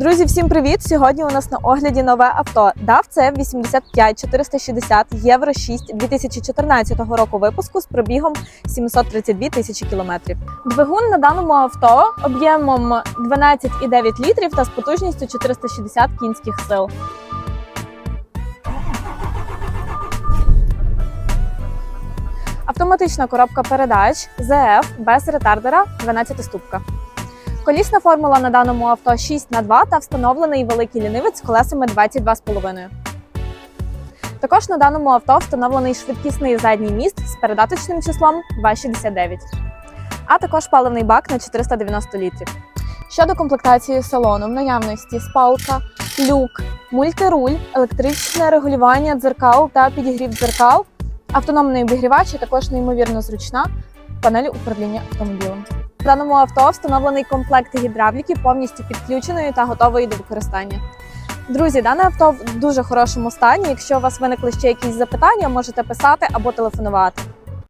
Друзі, всім привіт! Сьогодні у нас на огляді нове авто DAF це 85 460 Євро 6 2014 року випуску з пробігом 732 тисячі кілометрів. Двигун на даному авто об'ємом 12,9 літрів та з потужністю 460 кінських сил. Автоматична коробка передач ЗФ без ретардера 12 ступка. Колісна формула на даному авто 6 х 2 та встановлений великий лінивець з колесами 22,5. Також на даному авто встановлений швидкісний задній міст з передаточним числом 269, а також паливний бак на 490 літрів. Щодо комплектації салону, в наявності спалка, люк, мультируль, електричне регулювання дзеркал та підігрів дзеркал, автономний обігрівач, а також неймовірно зручна панель управління автомобілем. В даному авто встановлений комплект гідравліки повністю підключеної та готової до використання. Друзі, дане авто в дуже хорошому стані. Якщо у вас виникли ще якісь запитання, можете писати або телефонувати.